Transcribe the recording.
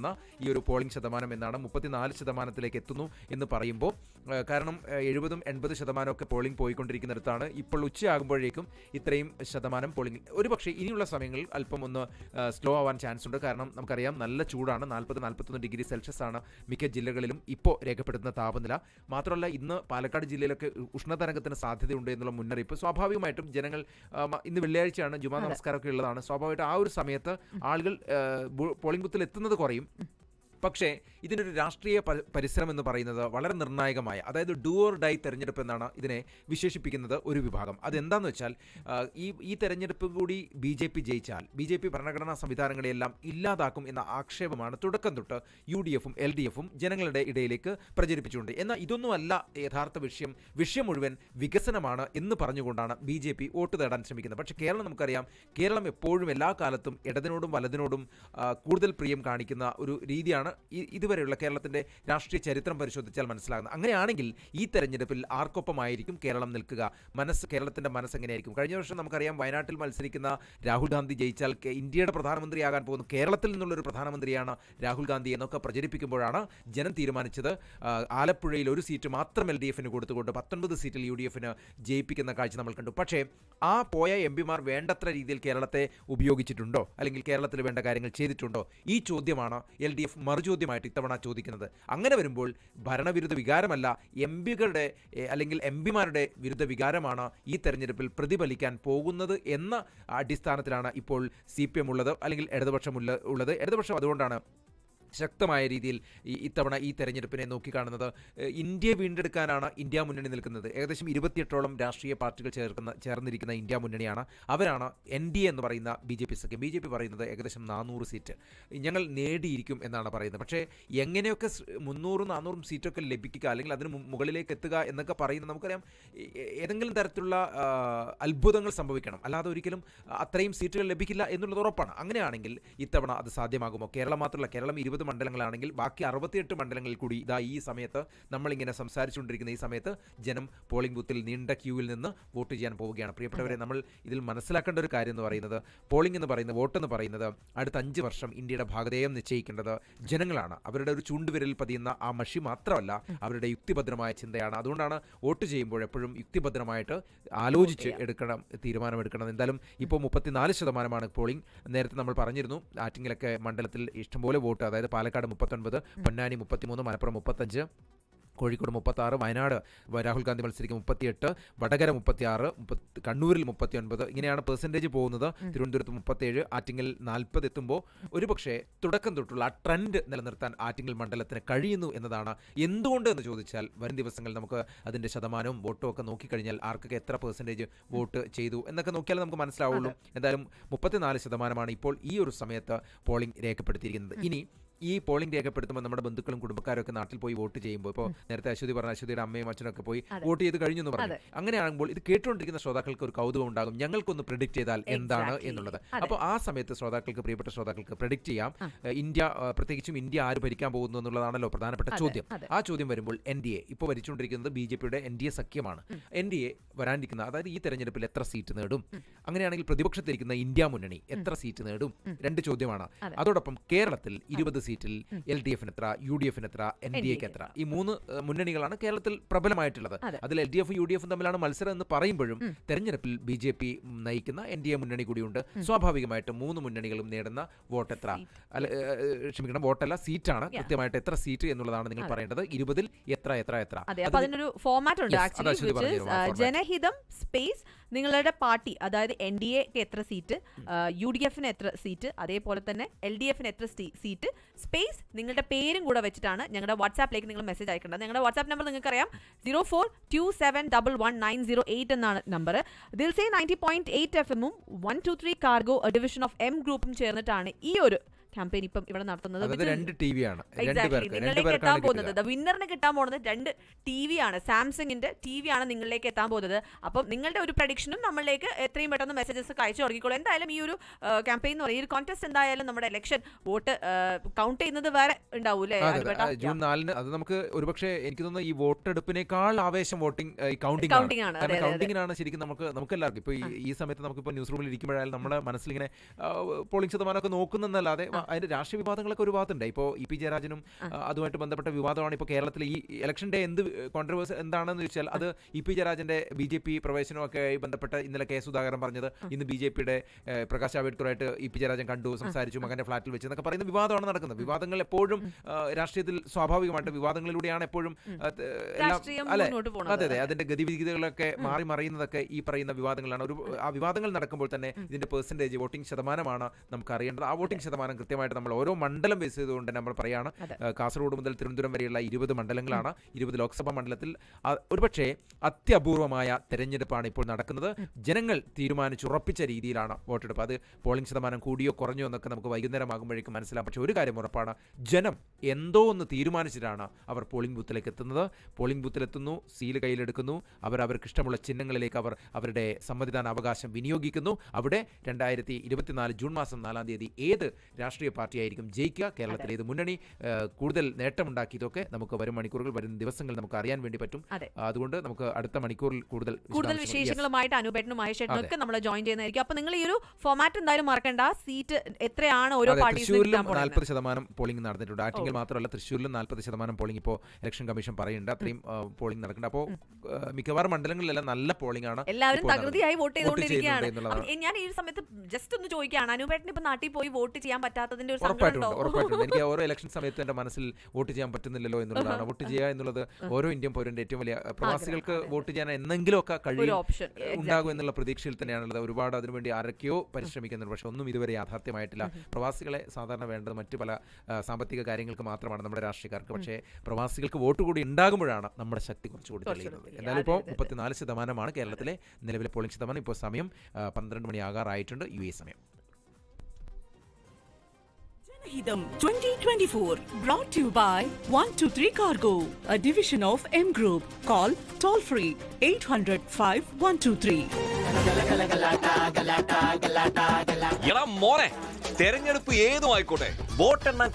കാണുന്ന ഈ ഒരു പോളിംഗ് ശതമാനം എന്നാണ് മുപ്പത്തിനാല് ശതമാനത്തിലേക്ക് എത്തുന്നു എന്ന് പറയുമ്പോൾ കാരണം എഴുപതും എൺപത് ശതമാനമൊക്കെ പോളിംഗ് പോയിക്കൊണ്ടിരിക്കുന്നിടത്താണ്. ഇപ്പോൾ ഉച്ചയാകുമ്പോഴേക്കും ഇത്രയും ശതമാനം പോളിംഗ് ഒരുപക്ഷെ ഇനിയുള്ള സമയങ്ങളിൽ അല്പം ഒന്ന് സ്ലോ ആവാൻ ചാൻസ് ഉണ്ട്. കാരണം നമുക്കറിയാം നല്ല ചൂടാണ് നാൽപ്പത് നാൽപ്പത്തൊന്ന് ഡിഗ്രി സെൽഷ്യസ് ആണ് മിക്ക ജില്ലകളിലും ഇപ്പോൾ രേഖപ്പെടുത്തുന്ന താപനില. മാത്രമല്ല ഇന്ന് പാലക്കാട് ജില്ലയിലൊക്കെ ഉഷ്ണതരംഗത്തിന് സാധ്യതയുണ്ട് എന്നുള്ള മുന്നറിയിപ്പ്. സ്വാഭാവികമായിട്ടും ജനങ്ങൾ ഇന്ന് വെള്ളിയാഴ്ചയാണ് ജുമാ നമസ്കാരമൊക്കെ ഉള്ളതാണ്. സ്വാഭാവികമായിട്ടും ആ ഒരു സമയത്ത് ആളുകൾ പോളിംഗ് ബൂത്തിൽ എത്തുന്നത് കുറയും. പക്ഷേ ഇതിനൊരു രാഷ്ട്രീയ പരിശ്രമം എന്ന് പറയുന്നത് വളരെ നിർണായകമായ അതായത് ഡു ഓർ ഡൈ തെരഞ്ഞെടുപ്പ് എന്നാണ് ഇതിനെ വിശേഷിപ്പിക്കുന്നത് ഒരു വിഭാഗം. അതെന്താന്ന് വെച്ചാൽ ഈ ഈ തെരഞ്ഞെടുപ്പ് കൂടി ബി ജെ പി ജയിച്ചാൽ ബി ജെ പി ഭരണഘടനാ സംവിധാനങ്ങളെയെല്ലാം ഇല്ലാതാക്കും എന്ന ആക്ഷേപമാണ് തുടക്കം തൊട്ട് യു ഡി എഫും എൽ ഡി എഫും ജനങ്ങളുടെ ഇടയിലേക്ക് പ്രചരിപ്പിച്ചുകൊണ്ട്. എന്നാൽ ഇതൊന്നുമല്ല യഥാർത്ഥ വിഷയം. വിഷയം മുഴുവൻ വികസനമാണ് എന്ന് പറഞ്ഞുകൊണ്ടാണ് ബി ജെ പി വോട്ട് തേടാൻ ശ്രമിക്കുന്നത്. പക്ഷേ കേരളം നമുക്കറിയാം കേരളം എപ്പോഴും എല്ലാ കാലത്തും ഇടതിനോടും വലതിനോടും കൂടുതൽ പ്രിയം കാണിക്കുന്ന ഒരു രീതിയാണ് ഈ ഇതുവരെയുള്ള കേരളത്തിന്റെ രാഷ്ട്രീയ ചരിത്രം പരിശോധിച്ചാൽ മനസ്സിലാകുന്നത്. അങ്ങനെയാണെങ്കിൽ ഈ തെരഞ്ഞെടുപ്പിൽ ആർക്കൊപ്പമായിരിക്കും കേരളം നിൽക്കുക? മനസ്സ് കേരളത്തിന്റെ മനസ്സ് എങ്ങനെയായിരിക്കും കഴിഞ്ഞ വർഷം നമുക്കറിയാം വയനാട്ടിൽ മത്സരിക്കുന്ന രാഹുൽ ഗാന്ധി ജയിച്ചാൽ ഇന്ത്യയുടെ പ്രധാനമന്ത്രിയാകാൻ പോകുന്നു കേരളത്തിൽ നിന്നുള്ളൊരു പ്രധാനമന്ത്രിയാണ് രാഹുൽ ഗാന്ധി എന്നൊക്കെ പ്രചരിപ്പിക്കുമ്പോഴാണ് ജനം തീരുമാനിച്ചത്. ആലപ്പുഴയിൽ ഒരു സീറ്റ് മാത്രം എൽ ഡി എഫിന് കൊടുത്തുകൊണ്ട് പത്തൊൻപത് സീറ്റിൽ യു ഡി എഫിന് ജയിപ്പിക്കുന്ന കാഴ്ച നമ്മൾ കണ്ടു. പക്ഷേ ആ പോയ എം പിമാർ വേണ്ടത്ര രീതിയിൽ കേരളത്തെ ഉപയോഗിച്ചിട്ടുണ്ടോ? അല്ലെങ്കിൽ കേരളത്തിൽ വേണ്ട കാര്യങ്ങൾ ചെയ്തിട്ടുണ്ടോ? ഈ ചോദ്യമാണ് എൽ ഡി എഫ് മറുചോദ്യമായിട്ട് ഇത്തവണ ചോദിക്കുന്നത്. അങ്ങനെ വരുമ്പോൾ ഭരണവിരുദ്ധ വികാരമല്ല എം പികളുടെ അല്ലെങ്കിൽ എം പിമാരുടെ വിരുദ്ധ വികാരമാണ് ഈ തെരഞ്ഞെടുപ്പിൽ പ്രതിഫലിക്കാൻ പോകുന്നത് എന്ന അടിസ്ഥാനത്തിലാണ് ഇപ്പോൾ സി പി എം ഉള്ളത് അല്ലെങ്കിൽ ഇടതുപക്ഷം ഉള്ളത്. ഇടതുപക്ഷം അതുകൊണ്ടാണ് ശക്തമായ രീതിയിൽ ഈ ഇത്തവണ ഈ തെരഞ്ഞെടുപ്പിനെ നോക്കിക്കാണുന്നത്. ഇന്ത്യയെ വീണ്ടെടുക്കാനാണ് ഇന്ത്യ മുന്നണി നിൽക്കുന്നത്. ഏകദേശം ഇരുപത്തിയെട്ടോളം രാഷ്ട്രീയ പാർട്ടികൾ ചേർക്കുന്ന ചേർന്നിരിക്കുന്ന ഇന്ത്യ മുന്നണിയാണ്. അവരാണ് എൻ ഡി എന്ന് പറയുന്ന ബി ജെ പി സഖ്യം. ബി ജെ പി പറയുന്നത് ഏകദേശം നാനൂറ് സീറ്റ്. ഞങ്ങൾ നേടിയിരിക്കും എന്നാണ് പറയുന്നത്. പക്ഷേ എങ്ങനെയൊക്കെ മുന്നൂറും നാനൂറും സീറ്റൊക്കെ ലഭിക്കുക അല്ലെങ്കിൽ അതിന് മുകളിലേക്ക് എത്തുക എന്നൊക്കെ പറയുന്നത് നമുക്കറിയാം ഏതെങ്കിലും തരത്തിലുള്ള അത്ഭുതങ്ങൾ സംഭവിക്കണം. അല്ലാതെ ഒരിക്കലും അത്രയും സീറ്റുകൾ ലഭിക്കില്ല എന്നുള്ളത് ഉറപ്പാണ്. അങ്ങനെയാണെങ്കിൽ ഇത്തവണ അത് സാധ്യമാകുമോ? കേരളം മാത്രമല്ല കേരളം ഇരുപത് മണ്ഡലങ്ങളാണെങ്കിൽ ബാക്കി അറുപത്തിയെട്ട് മണ്ഡലങ്ങളിൽ കൂടി ഇതാ ഈ സമയത്ത് നമ്മളിങ്ങനെ സംസാരിച്ചുകൊണ്ടിരിക്കുന്ന ഈ സമയത്ത് ജനം പോളിംഗ് ബൂത്തിൽ നീണ്ട ക്യൂവിൽ നിന്ന് വോട്ട് ചെയ്യാൻ പോവുകയാണ്. പ്രിയപ്പെട്ടവരെ നമ്മൾ ഇതിൽ മനസ്സിലാക്കേണ്ട ഒരു കാര്യം എന്ന് പറയുന്നത് പോളിംഗ് എന്ന് പറയുന്നത് വോട്ട് എന്ന് പറയുന്നത് അടുത്ത അഞ്ച് വർഷം ഇന്ത്യയുടെ ഭാഗതേയം നിശ്ചയിക്കേണ്ടത് ജനങ്ങളാണ്. അവരുടെ ഒരു ചൂണ്ടുവിരൽ പതിയുന്ന ആ മഷി മാത്രമല്ല അവരുടെ യുക്തിഭദ്രമായ ചിന്തയാണ്. അതുകൊണ്ടാണ് വോട്ട് ചെയ്യുമ്പോൾ എപ്പോഴും യുക്തിഭദ്രമായിട്ട് ആലോചിച്ച് എടുക്കണം തീരുമാനമെടുക്കണം. എന്തായാലും ഇപ്പോൾ മുപ്പത്തിനാല് ശതമാനമാണ് പോളിംഗ്. നേരത്തെ നമ്മൾ പറഞ്ഞിരുന്നു ആറ്റിങ്ങലൊക്കെ മണ്ഡലത്തിൽ ഇഷ്ടംപോലെ വോട്ട് അതായത് പാലക്കാട് മുപ്പത്തൊൻപത് പൊന്നാനി മുപ്പത്തിമൂന്ന് മലപ്പുറം മുപ്പത്തഞ്ച് കോഴിക്കോട് മുപ്പത്താറ് വയനാട് രാഹുൽ ഗാന്ധി മത്സരിക്കും മുപ്പത്തിയെട്ട് വടകര മുപ്പത്തിയാറ് മുപ്പത്തി കണ്ണൂരിൽ മുപ്പത്തിയൊൻപത്. ഇങ്ങനെയാണ് പെർസെന്റേജ് പോകുന്നത്. തിരുവനന്തപുരത്ത് മുപ്പത്തേഴ് ആറ്റിങ്ങൽ നാൽപ്പത് എത്തുമ്പോൾ ഒരുപക്ഷേ തുടക്കം തൊട്ടുള്ള ആ ട്രെൻഡ് നിലനിർത്താൻ ആറ്റിങ്ങൽ മണ്ഡലത്തിന് കഴിയുന്നു എന്നതാണ്. എന്തുകൊണ്ട് എന്ന് ചോദിച്ചാൽ വരും ദിവസങ്ങളിൽ നമുക്ക് അതിന്റെ ശതമാനവും വോട്ടും ഒക്കെ നോക്കിക്കഴിഞ്ഞാൽ ആർക്കൊക്കെ എത്ര പെർസെന്റേജ് വോട്ട് ചെയ്തു എന്നൊക്കെ നോക്കിയാൽ നമുക്ക് മനസ്സിലാവുള്ളൂ. എന്തായാലും മുപ്പത്തിനാല് ശതമാനമാണ് ഇപ്പോൾ ഈ ഒരു സമയത്ത് പോളിംഗ് രേഖപ്പെടുത്തിയിരിക്കുന്നത്. ഇനി ഈ പോളിംഗ് രേഖപ്പെടുത്തുമ്പോൾ നമ്മുടെ ബന്ധുക്കളും കുടുംബക്കാരും ഒക്കെ നാട്ടിൽ പോയി വോട്ട് ചെയ്യുമ്പോൾ ഇപ്പോൾ നേരത്തെ അശ്വതി പറഞ്ഞ അശ്വതിയുടെ അമ്മയും അച്ഛനൊക്കെ പോയി വോട്ട് ചെയ്ത് കഴിഞ്ഞു എന്ന് പറഞ്ഞു. അങ്ങനെയാകുമ്പോൾ ഇത് കേട്ടുകൊണ്ടിരിക്കുന്ന ശ്രോതാക്കൾക്ക് ഒരു കൗതുകം ഉണ്ടാകും. ഞങ്ങൾക്കൊന്ന് പ്രിഡിക്റ്റ് ചെയ്താൽ എന്താണ് എന്നുള്ളത്. അപ്പോൾ ആ സമയത്ത് ശ്രോതാക്കൾക്ക് പ്രിയപ്പെട്ട ശ്രോതാക്കൾക്ക് പ്രിഡിക്റ്റ് ചെയ്യാം. ഇന്ത്യ പ്രത്യേകിച്ചും ഇന്ത്യ ആര് ഭരിക്കാൻ പോകുന്നു എന്നുള്ളതാണല്ലോ പ്രധാനപ്പെട്ട ചോദ്യം. ആ ചോദ്യം വരുമ്പോൾ എൻ ഡി എ ഇപ്പോൾ ഭരിച്ചുകൊണ്ടിരിക്കുന്നത് ബി ജെ പിയുടെ എൻ ഡി എ സഖ്യമാണ്. എൻ ഡി എ വരാനിരിക്കുന്ന അതായത് ഈ തെരഞ്ഞെടുപ്പിൽ എത്ര സീറ്റ് നേടും? അങ്ങനെയാണെങ്കിൽ പ്രതിപക്ഷത്തിരിക്കുന്ന ഇന്ത്യ മുന്നണി എത്ര സീറ്റ് നേടും? രണ്ട് ചോദ്യമാണ്. അതോടൊപ്പം കേരളത്തിൽ ഇരുപത് സീറ്റിൽ എൽ ഡി എഫിന് എത്ര യു ഡി എഫിന് എത്ര എൻ ഡി എക്ക് എത്ര ഈ മൂന്ന് മുന്നണികളാണ് കേരളത്തിൽ പ്രബലമായിട്ടുള്ളത്. അതിൽ എൽ ഡി എഫും യു ഡി എഫും തമ്മിലാണ് മത്സരം എന്ന് പറയുമ്പോഴും തെരഞ്ഞെടുപ്പിൽ ബി ജെ പി നയിക്കുന്ന എൻ ഡി എ മുന്നണി കൂടിയുണ്ട്. സ്വാഭാവികമായിട്ടും മൂന്ന് മുന്നണികളും നേടുന്ന വോട്ട് എത്ര അല്ല ക്ഷമിക്കണം വോട്ടല്ല സീറ്റാണ് കൃത്യമായിട്ട് എത്ര സീറ്റ് എന്നുള്ളതാണ് നിങ്ങൾ പറയേണ്ടത്. ഇരുപതിൽ എത്ര എത്ര എത്ര. അതിനൊരു ഫോമാറ്റ് ഉണ്ട്. ജനഹിതം സ്പേസ് നിങ്ങളുടെ പാർട്ടി അതായത് എൻ ഡി എക്ക് എത്ര സീറ്റ് യു ഡി എഫിന് എത്ര സീറ്റ് അതേപോലെ തന്നെ എൽ ഡി എഫിന് എത്ര സീറ്റ് സ്പേസ് നിങ്ങളുടെ പേരും കൂടെ വെച്ചിട്ടാണ് ഞങ്ങളുടെ വാട്സാപ്പിലേക്ക് നിങ്ങൾ മെസ്സേജ് അയക്കേണ്ടത്. ഞങ്ങളുടെ വാട്സാപ്പ് നമ്പർ നിങ്ങൾക്ക് അറിയാം zero four two seven double one nine zero eight എന്നാണ് number. Dil Se ninety point eight F എമ്മും one two three cargo division of M ഗ്രൂപ്പും ചേർന്നിട്ടാണ് ഈ ഒരു ക്യാമ്പയിൻ ഇപ്പം ഇവിടെ നടത്തുന്നത്. രണ്ട് ടി വി ആണ്. നിങ്ങളിലേക്ക് എത്താൻ പോകുന്നത്. വിന്നറിന് കിട്ടാൻ പോകുന്നത് രണ്ട് ടി വി ആണ്. സാംസങ്ങിന്റെ ടി വി ആണ് നിങ്ങളിലേക്ക് എത്താൻ പോകുന്നത്. അപ്പം നിങ്ങളുടെ ഒരു പ്രഡിക്ഷനും നമ്മളിലേക്ക് എത്രയും പെട്ടെന്ന് മെസ്സേജസ് അയച്ചു തുടങ്ങിക്കോളൂ എന്തായാലും ഈ ഒരു ക്യാമ്പയിൻ എന്ന് പറയുന്നത് ഈ ഒരു കോൺടെസ്റ്റ് എന്തായാലും നമ്മുടെ ഇലക്ഷൻ വോട്ട് കൗണ്ട് ചെയ്യുന്നത് വേറെ ഉണ്ടാവും അല്ലേ അതെ, അനുപേട്ട? അതെ. ജൂൺ നാലിന് അത് നമുക്ക് ഒരുപക്ഷെ എനിക്ക് തോന്നുന്നു ഈ വോട്ടെടുപ്പിനേക്കാൾ ആവേശം വോട്ടിംഗ് കൗണ്ടിംഗ് ആണ്. കൗണ്ടിങ്ങിനാണ് ശരിക്കും നമുക്ക് നമുക്ക് എല്ലാവർക്കും ഇപ്പോൾ ഈ സമയത്ത് നമുക്ക് നമുക്കിപ്പോൾ ന്യൂസ് റൂമിൽ ഇരിക്കുമ്പോഴായാലും നമ്മുടെ മനസ്സിലിങ്ങനെ പോളിംഗ് ശതമാനമൊക്കെ നോക്കുന്നെന്നല്ലാതെ അതിന്റെ രാഷ്ട്രീയ വിവാദങ്ങളൊക്കെ ഒരു ഭാഗത്തുണ്ട്. ഇപ്പോൾ ഇ പി ജയരാജനും അതുമായിട്ട് ബന്ധപ്പെട്ട വിവാദമാണ് ഇപ്പോൾ കേരളത്തിൽ ഈ ഇലക്ഷൻ ഡേ എന്ത് കോൺട്രവേഴ്സ് എന്താണെന്ന് ചോദിച്ചാൽ അത് ഇ പി ജയരാജന്റെ ബി ജെ പി പ്രവേശനമൊക്കെ ആയി ബന്ധപ്പെട്ട് ഇന്നലെ കെ സുധാകരൻ പറഞ്ഞത് ഇന്ന് ബി ജെ പിയുടെ പ്രകാശ് ജാവ്ദേക്കറുമായിട്ട് ഇ പി ജയരാജൻ കണ്ടു സംസാരിച്ചു മകന്റെ ഫ്ലാറ്റിൽ വെച്ച് എന്നൊക്കെ പറയുന്ന വിവാദമാണ് നടക്കുന്നത്. വിവാദങ്ങൾ എപ്പോഴും രാഷ്ട്രീയത്തിൽ സ്വാഭാവികമായിട്ട് വിവാദങ്ങളിലൂടെയാണ് എപ്പോഴും അല്ലെ? അതെ അതെ അതിന്റെ ഗതിവിധികളൊക്കെ മാറി മറിയുന്നതൊക്കെ ഈ പറയുന്ന വിവാദങ്ങളാണ്. ഒരു ആ വിവാദങ്ങൾ നടക്കുമ്പോൾ തന്നെ ഇതിന്റെ പെർസെന്റേജ് വോട്ടിംഗ് ശതമാനമാണ് നമുക്ക് അറിയേണ്ടത് ആ വോട്ടിംഗ് ശതമാനം കൃത്യമായിട്ട് നമ്മൾ ഓരോ മണ്ഡലം ബേസ് ചെയ്തുകൊണ്ട് നമ്മൾ പറയാണ് കാസർഗോഡ് മുതൽ തിരുവനന്തപുരം വരെയുള്ള ഇരുപത് മണ്ഡലങ്ങളാണ് ഇരുപത് ലോക്സഭാ മണ്ഡലത്തിൽ ഒരുപക്ഷെ അത്യപൂർവമായ തെരഞ്ഞെടുപ്പാണ് ഇപ്പോൾ നടക്കുന്നത്. ജനങ്ങൾ തീരുമാനിച്ചുറപ്പിച്ച രീതിയിലാണ് വോട്ടെടുപ്പ്. അത് പോളിംഗ് ശതമാനം കൂടിയോ കുറഞ്ഞോ എന്നൊക്കെ നമുക്ക് വൈകുന്നേരം ആകുമ്പോഴേക്കും മനസ്സിലാവും. പക്ഷേ ഒരു കാര്യം ഉറപ്പാണ് ജനം എന്തോ ഒന്ന് തീരുമാനിച്ചിട്ടാണ് അവർ പോളിംഗ് ബൂത്തിലേക്ക് എത്തുന്നത്. പോളിംഗ് ബൂത്തിലെത്തുന്നു സീൽ കയ്യിലെടുക്കുന്നു അവർ അവർക്ക് ഇഷ്ടമുള്ള ചിഹ്നങ്ങളിലേക്ക് അവർ അവരുടെ സമ്മതിദാന അവകാശം വിനിയോഗിക്കുന്നു. അവിടെ രണ്ടായിരത്തി ഇരുപത്തിനാല് ജൂൺ മാസം നാലാം തീയതി ഏത് രാഷ്ട്രീയ പാർട്ടിയായിരിക്കും ജയിക്കുക. കേരളത്തിലെ ഏത് മുന്നണി കൂടുതൽ നേട്ടമുണ്ടാക്കിയതൊക്കെ നമുക്ക് വരും മണിക്കൂറുകൾ വരും ദിവസങ്ങൾ നമുക്ക് അറിയാൻ വേണ്ടി പറ്റും. അതുകൊണ്ട് നമുക്ക് അടുത്ത മണിക്കൂറിൽ കൂടുതൽ കൂടുതൽ വിശേഷങ്ങളുമായിട്ട് അനുപേട്ടനും മഹേഷേട്ടനും ഒക്കെ നമ്മൾ ജോയിൻ ചെയ്യുന്നതായിരിക്കും. അപ്പൊ നിങ്ങൾ ഈ ഒരു ഫോമാറ്റ് എന്തായാലും മറക്കണ്ട. സീറ്റ് എത്രയാണ് ഓരോ തൃശ്ശൂരിലും നാൽപ്പത് ശതമാനം പോളിംഗ് നടന്നിട്ടുണ്ട്. ആറ്റിങ്ങിൽ മാത്രമല്ല തൃശ്ശൂരിലും നാൽപ്പത് ശതമാനം പോളിംഗ് ഇപ്പോൾ ഇലക്ഷൻ കമ്മീഷൻ പറയുന്നുണ്ട്. അത്രയും പോളിംഗ് നടക്കുന്നുണ്ട്. അപ്പോൾ മിക്കവാറും മണ്ഡലങ്ങളിലെല്ലാം നല്ല പോളിംഗ് ആണ് എല്ലാവരും തകൃതിയായി വോട്ട് ചെയ്തുകൊണ്ടിരിക്കുകയാണ്. ഞാൻ ഈ സമയത്ത് ജസ്റ്റ് ഒന്ന് ചോദിക്കുകയാണ്. അനുപേട്ടൻ ഇപ്പൊ നാട്ടിൽ പോയി വോട്ട് ചെയ്യാൻ പറ്റാത്തതിന്റെ ഒരു ഉറപ്പായിട്ടുണ്ട് ഉറപ്പായിട്ടുണ്ട് എനിക്ക് ഓരോ ഇലക്ഷൻ സമയത്ത് എന്റെ മനസ്സിൽ വോട്ട് ചെയ്യാൻ പറ്റുന്നില്ലല്ലോ എന്നുള്ളതാണ്. വോട്ട് ചെയ്യുക എന്നുള്ളത് ഓരോ ഇന്ത്യൻ പൗരന്റെ ഏറ്റവും വലിയ പ്രവാസികൾക്ക് വോട്ട് ചെയ്യാൻ എന്തെങ്കിലും ഒക്കെ ഒരു കഴിയും ഓപ്ഷൻ ഉണ്ടാകും എന്നുള്ള പ്രതീക്ഷയിൽ തന്നെയാണുള്ളത്. ഒരുപാട് അതിനുവേണ്ടി ആരൊക്കെയോ പരിശ്രമിക്കുന്നുണ്ട്. പക്ഷെ ഒന്നും ഇതുവരെ യാഥാർത്ഥ്യമായിട്ടില്ല. പ്രവാസികളെ സാധാരണ വേണ്ടത് മറ്റു പല സാമ്പത്തിക കാര്യങ്ങൾക്ക് മാത്രമാണ് നമ്മുടെ രാഷ്ട്രീയക്കാർക്ക്. പക്ഷേ പ്രവാസികൾക്ക് വോട്ട് കൂടി ഉണ്ടാകുമ്പോഴാണ് നമ്മുടെ ശക്തി കുറച്ചുകൂടി തെളിയുന്നത്. എന്നാലും ഇപ്പോൾ. മുപ്പത്തിനാല് ശതമാനമാണ് കേരളത്തിലെ നിലവിലെ പോളിംഗ് ശതമാനം. ഇപ്പോൾ സമയം പന്ത്രണ്ട് മണി ആകാറായിട്ടുണ്ട് യു എ സമയം. Janahidam 2024 brought to you by 123 Cargo, a division of M Group. Call toll free 800 5123. എടാ മോനെ തെരഞ്ഞെടുപ്പ് ഏതും ആയിക്കോട്ടെ വോട്ടെണ്ണാൻ